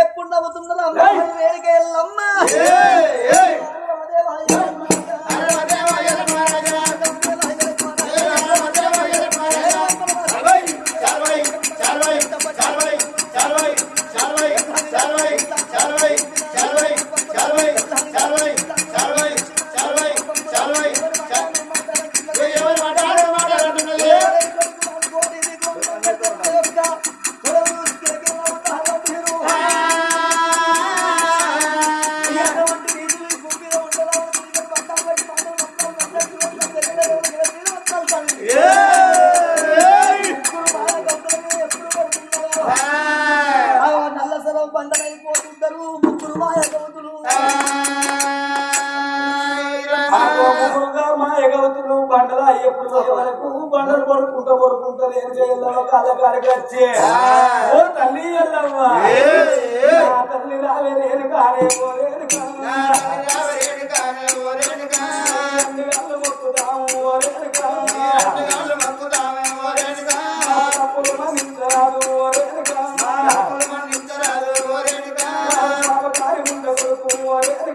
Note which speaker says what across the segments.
Speaker 1: ఎప్పుడు నవ్వుతున్నారు అమ్మ రేణుక ఎల్లమ్మ
Speaker 2: మాయగవుతులు బండలు అయ్యప్పుడు వరకు బండలు పడుకుంటా పడుకుంటా ఏం చేయాలో కాళ్ళ కాడికి వచ్చి ఓ తల్లి నా తల్లి రావే నేను కానే పోలేను మొక్కుదాము ఓరేను తప్పులు మన్నించరాదు ఓరేను పాపకారి ఉండ కొడుకు ఓరేను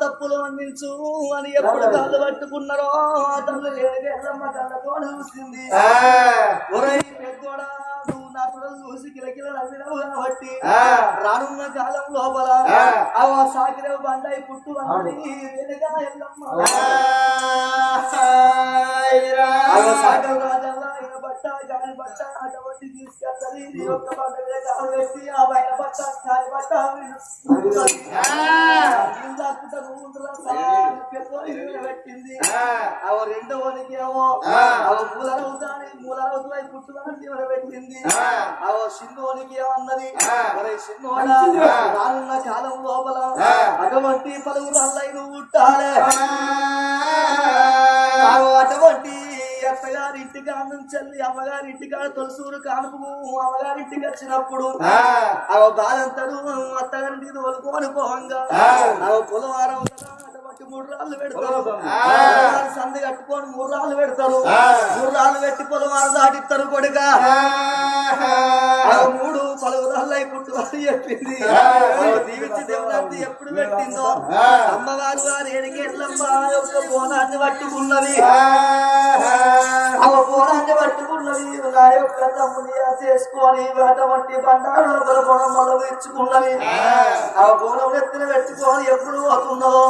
Speaker 1: తప్పులు మన్నించు అని ఎప్పుడు కాళ్ళు పట్టుకున్నారో ఆ తల్లి లేదమ్మ కళ్ళతో చూసింది ఒరై పెద్దోడా నువ్వు నా తొడలు చూసి కిలకిల నవ్వినావు కాబట్టి రానున్న కాలం లోపల ఆ. సాకిర బండాయి పుట్టు అన్నది వెనుక ఎల్లమ్మ రాజల్లా అటువంటి ఆ బయట పెట్టింది అవ రెండవనికి ఏమో అవ పెట్టింది అవ సిన్నోనికి ఏమన్నది మరి సిన్నోడా రానున్న కాలం లోపల అటువంటి పలువురు అల్లై నువ్వు అటువంటి అత్తగారి ఇంటికి నుంచి అమ్మగారి ఇంటికాడ తొలసూరు కానుపు అమ్మగారి ఇంటికి వచ్చినప్పుడు అవ బాధంతడు అత్తగారింటికి తోలుకొని పోవంగా అవ పొలవారం మూడు రాళ్ళు పెడతారు సంధి కట్టుకొని మూడు రాళ్ళు పెడతారు. మూడు రాళ్ళు పెట్టి పొలవారం దాటిస్తారు కొడుక. మూడు పలువురాళ్ళు అయి పుట్టు అని చెప్పింది. దీవించి దేవుడంతి ఎప్పుడు పెట్టిందో? అమ్మవారు వారు ఏడికి ఎట్లమ్మ యొక్క బోనాన్ని పట్టుకున్నది. ఆ బోనాన్ని పట్టుకున్నది యొక్క తమ్ముని చేసుకొని అటువంటి బండారు లోపల బోనం మొదలు ఇచ్చుకున్నది. ఆ. బోనం ఎత్తున పెట్టుకొని ఎప్పుడు పోతున్నదో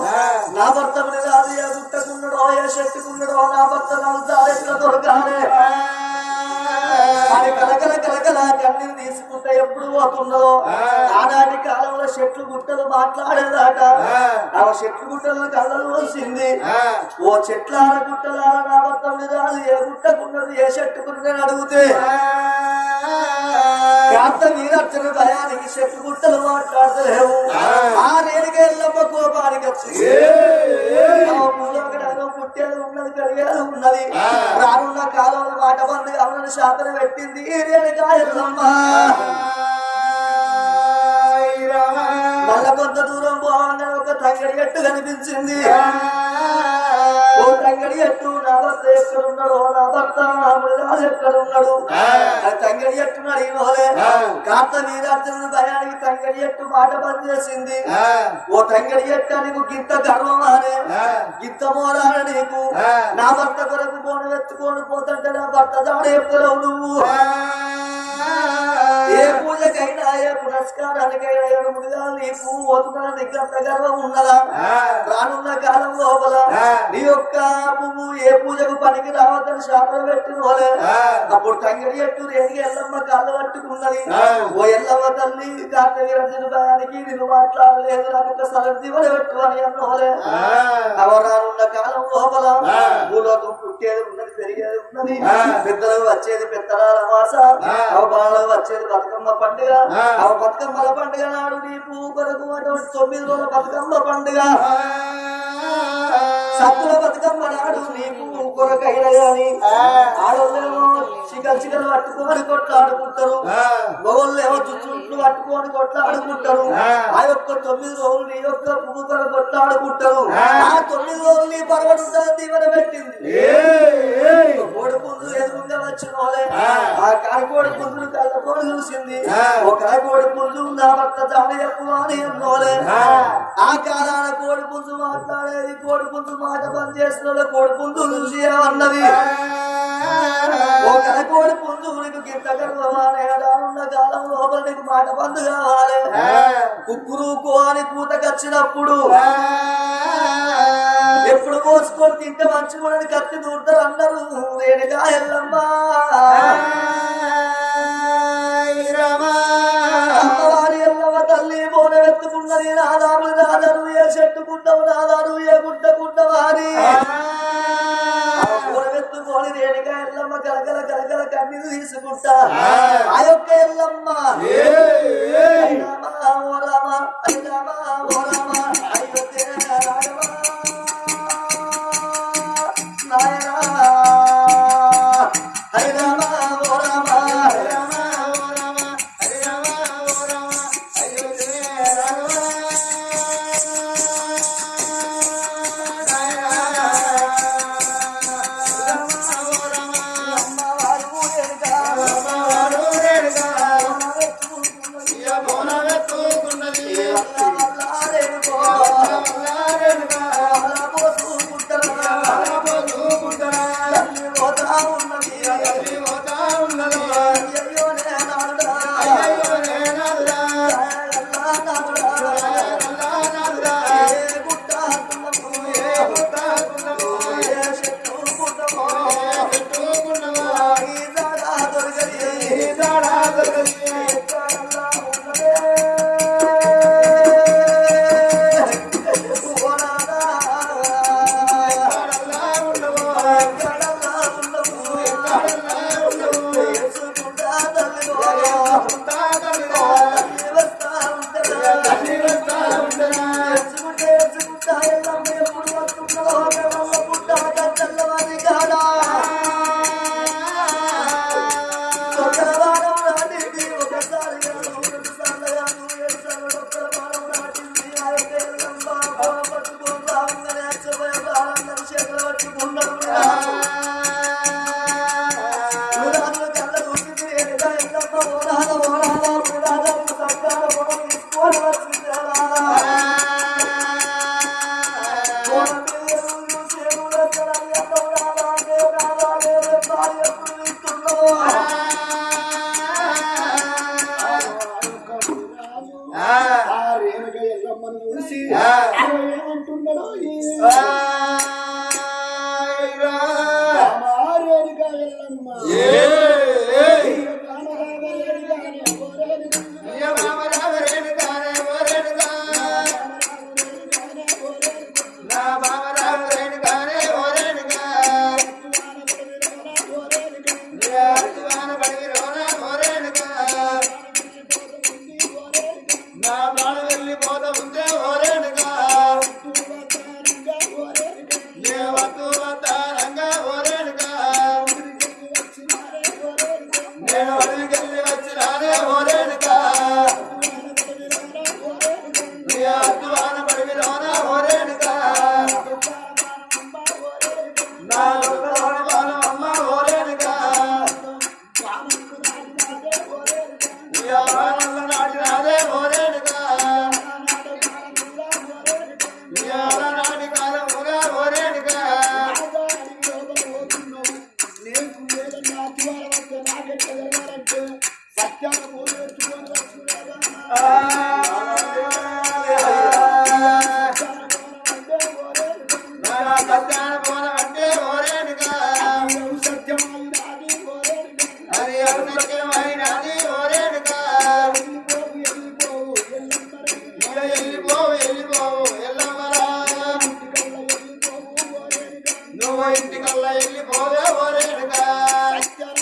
Speaker 1: నా భర్త కాదు ఏ గుట్టకున్నడో ఏ చెట్టుకున్నడో నా భర్త నాకు దారెట్ల దొరకాలే కలకల కన్నీరు తీసుకుంటే ఎప్పుడు పోతున్నదో ఆనాటి కాలంలో చెట్లు గుట్టలు మాట్లాడేదాట. ఆ. చెట్లు గుట్టలు కళ్ళలు వస్తుంది ఓ చెట్ల గుట్టల నా మొత్తం రాదు ఏ గుట్టకున్నది ఏ చెట్టుకున్నది అడిగితే కాంత వీరర్చన భయానికి చెట్లు గుట్టలు మాట్లాడతలేవు ఆ. నేరుగా ఎల్లమ్మ కోపానికి భూలోకడాగం పుట్టేది ఉన్నది కలిగేది ఉన్నది. రానున్న కాలంలో మాట బండి అవునని శాపన పెట్టింది రేణుకా ఎల్లమ్మ. మళ్ళ కొంత దూరం పోవాలని ఒక తంగడి ఎట్టు కనిపించింది. తంగడి ఎట్టు నా భర్త ఎక్కడున్నాడు నా భర్త రాముడు ఎక్కడున్నాడు తంగడి ఎట్టు అడిగినోలే కాంత నీరార్జున భయానికి తంగడి ఎట్టు మాట బంద్ చేసింది. ఓ తంగడి ఎట్టు నీకు గింత గర్వం అనే? గింత మోరాన నీకు? నా భర్త కొరకు పోను ఎత్తుకొని పోతుంటే నా భర్త జాడ ఎప్పుడవు నువ్వు ఏ పూజకైనా ఏ పురస్కారానికైనా ఏడు ముడిదాలు నీకు అంత గర్వం ఉన్నదా? రానున్న కాలం లోపల నీ యొక్క పువ్వు ఏ పూజకు పనికి రావద్దని శాపలు పెట్టిన వాళ్ళే. అప్పుడు తంగడి ఎట్టు రేగి ఎల్లమ్మ కాళ్ళు పట్టుకున్నది. ఓ ఎల్లమ్మ తల్లి కార్తవీర భయానికి నేను మాట్లాడలేదు నాకు ఒక స్థలం దివలు పెట్టు అని అన్నోలే అవరానున్న కాలం లోపల భూలోకం పుట్టేది పెద్దలకు వచ్చేది పెద్దల మాస అవబాలకు వచ్చేది బతుకమ్మ పండుగ అవ బతుకమ్మల పండుగ నాడు నీ పువ్వు కొరకు అటువంటి తొమ్మిది రోజుల బతుకమ్మ పండుగ. సత్తుల బతుకమ్మ నాడు నీ పువ్వు కొరకైన గాని ఆడోళ్ళేమో చికల్ చికలు పట్టుకొని కొట్లాడుకుంటారు. మగోళ్ళేమో చుట్లు పట్టుకొని కొట్లాడుకుంటారు. ఆ. యొక్క తొమ్మిది రోజులు నీ యొక్క పువ్వు కొర కొట్లాడుకుంటారు. ఆ. తొమ్మిది రోజులు నీ పర్వతం దీవెన పెట్టింది. కోడి పుంజు ఎదురుగా వచ్చిన వాళ్ళే. ఆ. కాయకోడి పుంజును కళ్ళకోడి చూసింది. ఒక కాయకోడి పుంజు నా భర్త జాడ ఎక్కువ అని అన్నోలే ఆ కాలాన కోడి పుంజు మాట్లాడేది కోడి పుంజు మాట పని చేస్తున్న కోడి పుంజు చూసి అన్నది ఒక కోడి పుంజు నీకు గింత గర్వమానేడానున్న కాలం లోపల నీకు మాట బంధు కావాలి. కుక్కురుకు అని పూతకొచ్చినప్పుడు ఎప్పుడు కోసుకొని తింటే మంచి కూడా కత్తి దూడతారు అందరూ. వేడిగా ఎల్లమ్మా. అమ్మవారి ఎల్లమ్మ తల్లి బోన ఎత్తుకున్నది నాదాము నాదరు ఏ చెట్టుకుంటావు నాదారు ఏ గుడ్డకుంటవారి ఎత్తుకొని రేణిగా ఎల్లమ్మ గలగల గలగల కన్నీరు తీసుకుంటా. ఆ. యొక్క ఎల్లమ్మ. రామ ఓ రామ రామ ఓ రామ.
Speaker 3: ఆ. రేణుక ఎల్లమ్మను చూసి ఏమంటున్నాడో వెళ్ళిపోదే ఓరేడుగా
Speaker 1: సత్యాన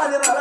Speaker 4: కొడుకు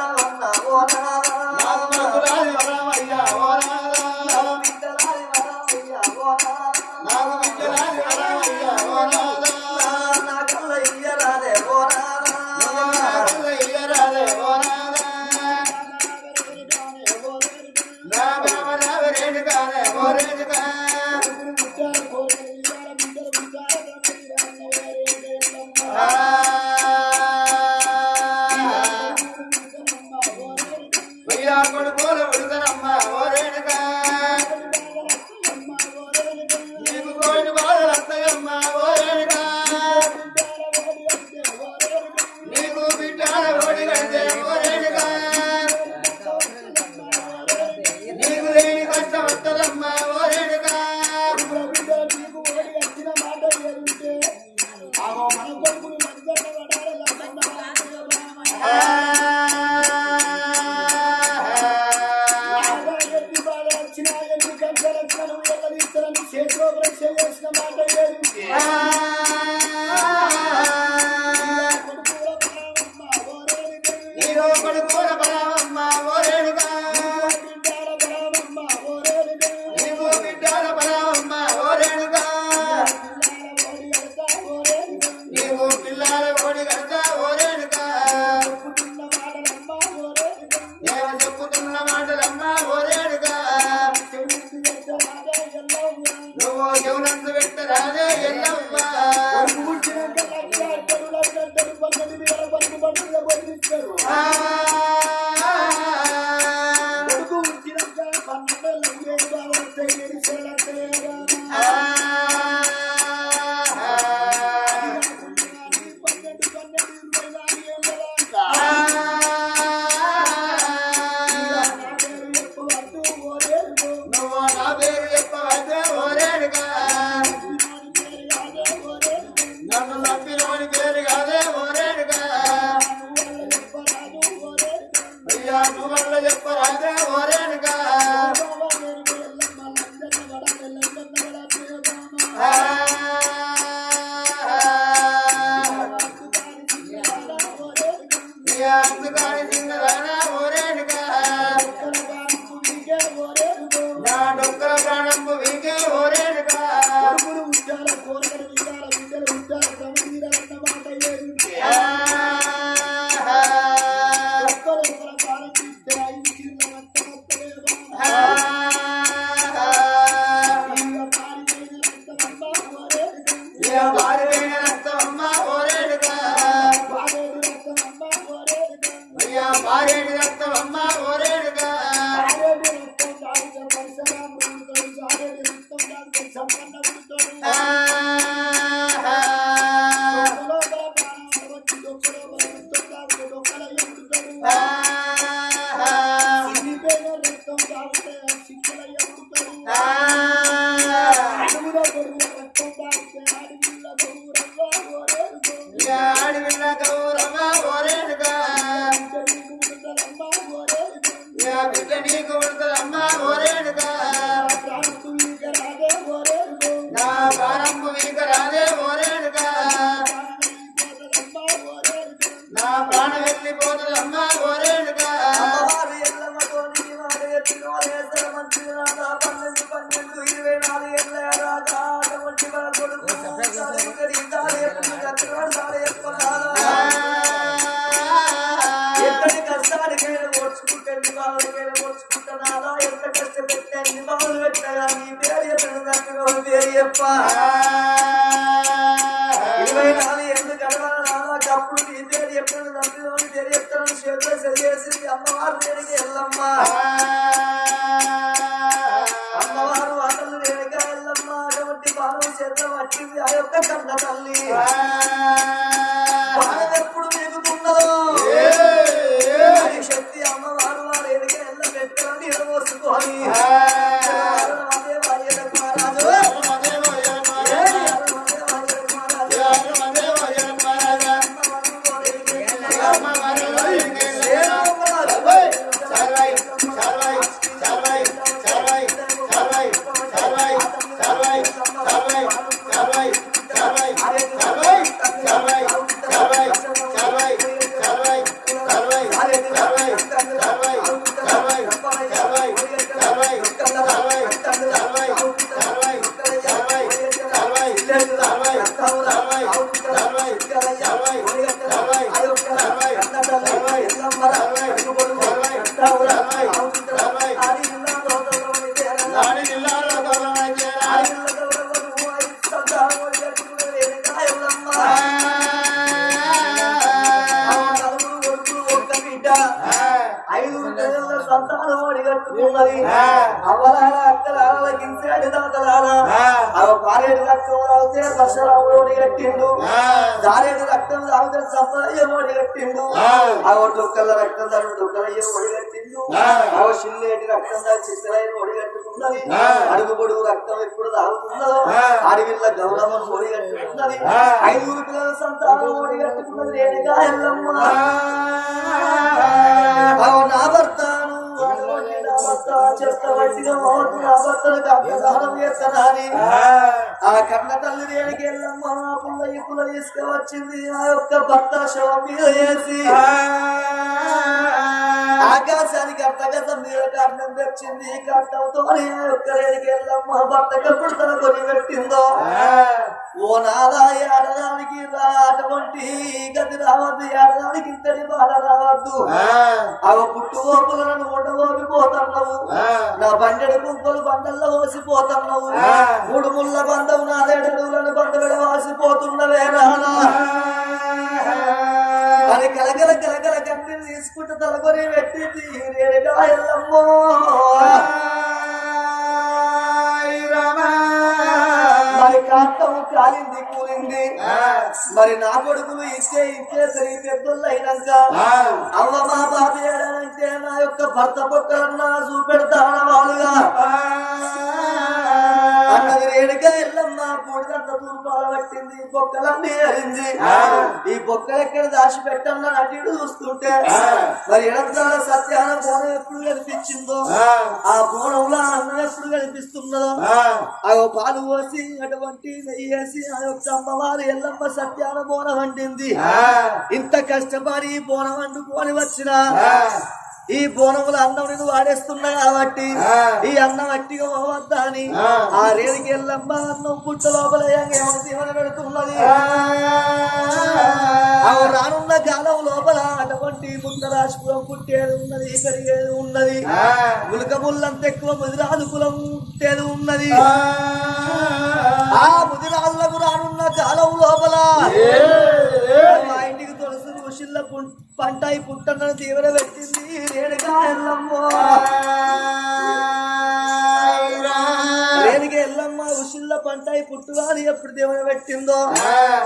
Speaker 1: Christ Bye. 啊。చెప్పాను తండ్రి నేను చెప్తాను. చేతిలో చదివేసింది అమ్మవారు అతను నేనుగా అటువంటి బాణం చేతిలో పట్టింది ఆ యొక్క కన్న తల్లి. ఎర్మోడి దారేడు రక్తం తాగుతాడు సప్ప ఎర్మోడి కట్టిండు ఆ రక్తం తాడు డొక్కల ఎర్మోడి కట్టిండు ఆ. చిల్లేటి రక్తం తాడు చిత్తల ఎర్మోడి కట్టుకున్నది అడుగు పొడుగు రక్తం ఎప్పుడు తాగుతున్నదో అడవిల్ల గౌరవం ఓడి ఐదుగురు పిల్లల సంతానం ఓడి కట్టుకున్నది ఎల్లమ్మ. మంచిగా ఆ. కన్న తల్లి దేనికి వెళ్ళమ్మ? నా పుల్ల ఇప్పుల తీసుకువచ్చింది. ఆ యొక్క భర్త శవం మీద వేసి. భర్త గతం మీద కట్నం తెచ్చింది కట్నంతో ఒక్కరేడికి వెళ్ళమ్మ. భర్తకు ఎప్పుడు తన కొని పెట్టిందో. ఓ నాదా ఏడదానికి అటువంటి గతి రావద్దు ఏడదానికి ఇంతటి బాధ రావద్దు. అవ పుట్టు ఓపులను ఉండబోకి పోతున్నావు నా బండెడు కుంపలు బండల్లో పోసిపోతున్నావు. మూడు ముళ్ళ బంధం నాదేడడులను బంధువులు వాసిపోతున్నవే నానా. తీసుకుంటూ రేడుగా ఎల్లమ్మో. మరి కాంతం కాలింది కూలింది. మరి నా కొడుకులు ఇచ్చే ఇచ్చే సరి పెద్దోళ్ళు అయినాక అవ్వ మా బాబు నా యొక్క భర్త పక్కన చూపెడతాన వాళ్ళుగా. రేడుగా ఎల్లమ్మ పూడిదంత తూర్పాల పట్టింది ఈ బొక్కలన్నీ ఎరింది ఈ బొక్కలు ఎక్కడ దాచి పెట్టన్నా అటు చూస్తుంటే మరి ఎడంతాల సత్యాన బోనం ఎప్పుడు కనిపించిందో ఆ. బోనంలో అన్నం ఎప్పుడు కనిపిస్తున్నదో ఆ. పాలు పోసి అటువంటి నెయ్యి వేసి ఆ యొక్క అమ్మవారు ఎల్లమ్మ సత్యాన బోనం వండింది. ఇంత కష్టపడి బోనం వండుకొని వచ్చిన ఈ బోనముల అన్నం నేను వాడేస్తున్నా కాబట్టి ఈ అన్నం అట్టిగా పోవద్దా అని ఆ. రేడికి ఎల్లమ్మ అన్నం పుట్ట లోపల పెడుతున్నది. రానున్న కాలం లోపల అటువంటి ముద్దరాశిపురం పుట్టేది ఉన్నది పెరిగేది ఉన్నది. ములక ముళ్ళంత ఎక్కువ ముదిరాజు కులం పుట్టేది ఉన్నది. ఆ. ముదిరాజులకు రానున్న కాలం లోపల మా పంట ఈ ఋషుల తీవ్ర పెట్టింది. రేణుగా పంటాయి పుట్టుగా అని ఎప్పుడు దేవుని పెట్టిందో?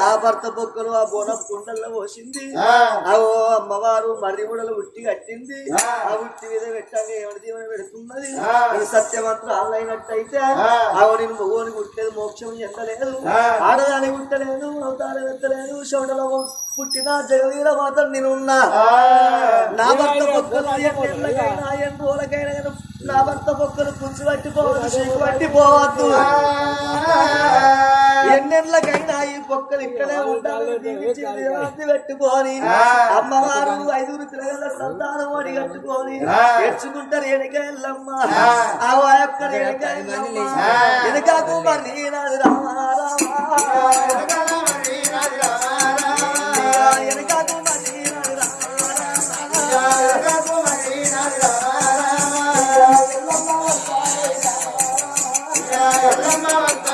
Speaker 1: ఆ. భర్త బొక్కలు ఆ బోనం కుండల్లో పోసింది. ఆ. ఓ అమ్మవారు మర్రి ముడలు ఉట్టి కట్టింది. ఆ. ఉట్టి మీద పెట్టాక ఏమని దేవుని పెడుతున్నది? అది సత్యవంతులు ఆన్లైనట్టయితే ఆవు నేను మొగోని మోక్షం ఎంతలేదు ఆడదాని కుట్టలేదు అవతారం ఎత్తలేదు. శౌడలో పుట్టిన జగవీర మాత్రం నేనున్నా నా భర్త ఎన్ని రోజులకైనా నేను నా భర్త పొక్కలు పుచ్చు పట్టిపోవద్దు చీకు పట్టిపోవద్దు ఎన్నెళ్ళకైనా ఈ పొక్కలు ఇక్కడే ఉండాలి పెట్టుకొని అమ్మవారు ఐదుగురు పిల్లల సంతానం అడి కట్టుకొని ఎచ్చుకుంటారు ఎనక ఎల్లమ్మ ఆ యొక్క ఎనక ఎల్లమ్మ ఎనకకు మరి రామ ఎప్పుడు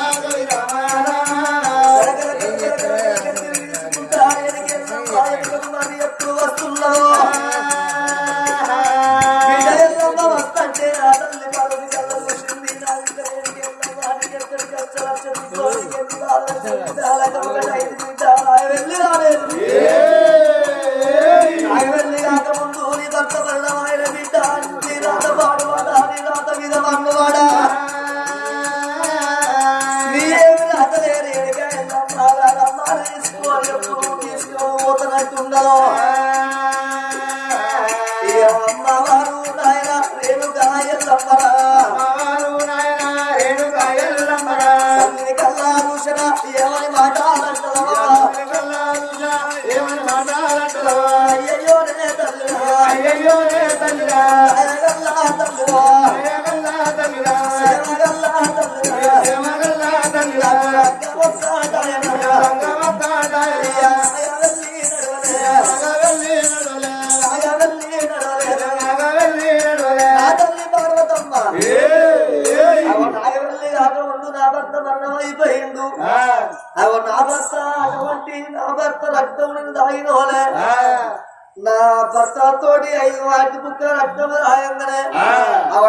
Speaker 1: ఐదు వాటి బుక్క రక్తం రాయంగానే
Speaker 4: ఆ.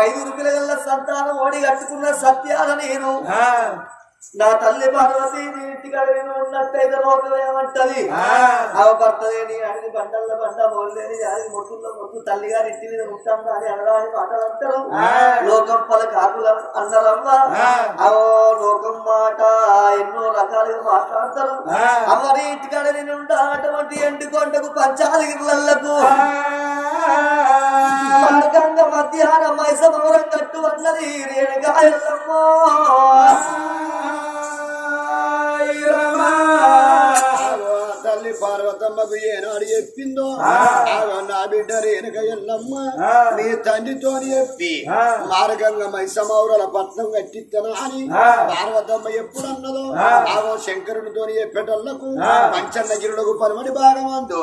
Speaker 1: ఐదుగురు పిల్లల సంతానం ఓడి కట్టుకున్న సత్యాల నేను నా తల్లి పార్వతి నీ ఇంటికాడ నేను ఉన్నట్టయితే లోకం ఏమంటది
Speaker 4: ఆ.
Speaker 1: ఆ భర్త లేని అడిగి బండల్లో బండ మోలేని అది మొట్టుల్లో మొట్టు తల్లి గారి ఇంటి మీద ఉంటాం అని అనడానికి మాటలు అంటారు. లోకం పల కాకుల అన్నరమ్మ
Speaker 4: ఆ.
Speaker 1: అవో లోకం మాట ఎన్నో రకాలుగా మాట్లాడతారు. అమ్మని ఇంటికాడ నేను అటువంటి ఎండుకొండకు పంచాలిగిర్లకు మార్గంగా మధ్యాహ్నం మైసమౌరం కట్టు అన్నది రేణుగా ఎల్లమ్మో
Speaker 4: తల్లి పార్వతమ్మ బారతమ్మకు ఏనాడు చెప్పిందో నా బిడ్డ రేణుక ఎల్లమ్మ నీ తండ్రితో చెప్పి మార్గంగా మైసమౌరల పట్నం కట్టిత్తనా అని పార్వతమ్మ ఎప్పుడన్నదో? ఆగో శంకరునితో చెప్పేటోళ్ళకు పంచన్నగిరులకు పలుమడి భాగమందు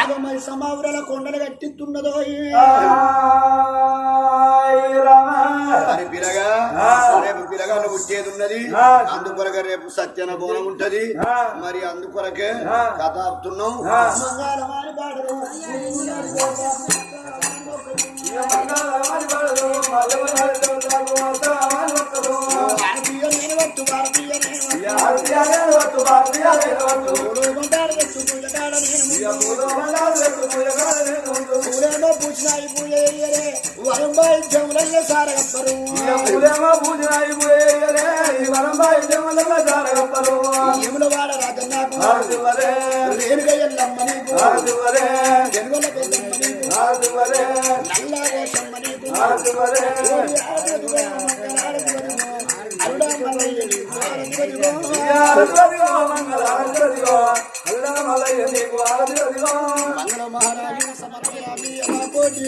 Speaker 4: ఆగో మైసమౌరల కొండలు కట్టిస్తున్నదో అని పిలగా రేపు పిలగాను పుట్టేది ఉన్నది. అందుకొరకే రేపు సత్యన బోనం ఉంటది. మరి అందుకొరకే కథ ఆపుతున్నాం మంగళవారి పాటలు. భారతీయ భారతీయ ఎయ్యరే. వరంబాయి జములల్ల సారగప్పరు. యములవాడ రాజన్నాకు. రేణుక ఎల్లమ్మ నీకు. జనుగల పెద్దమ్మ నీకు. నల్ల కోసమ్మ నీకు. ఓడి ఆడదిగో, మంగళారతిగో. మల్లయ్య నీకు. మంగళ మహారాజు సమర్పయామి కోటి.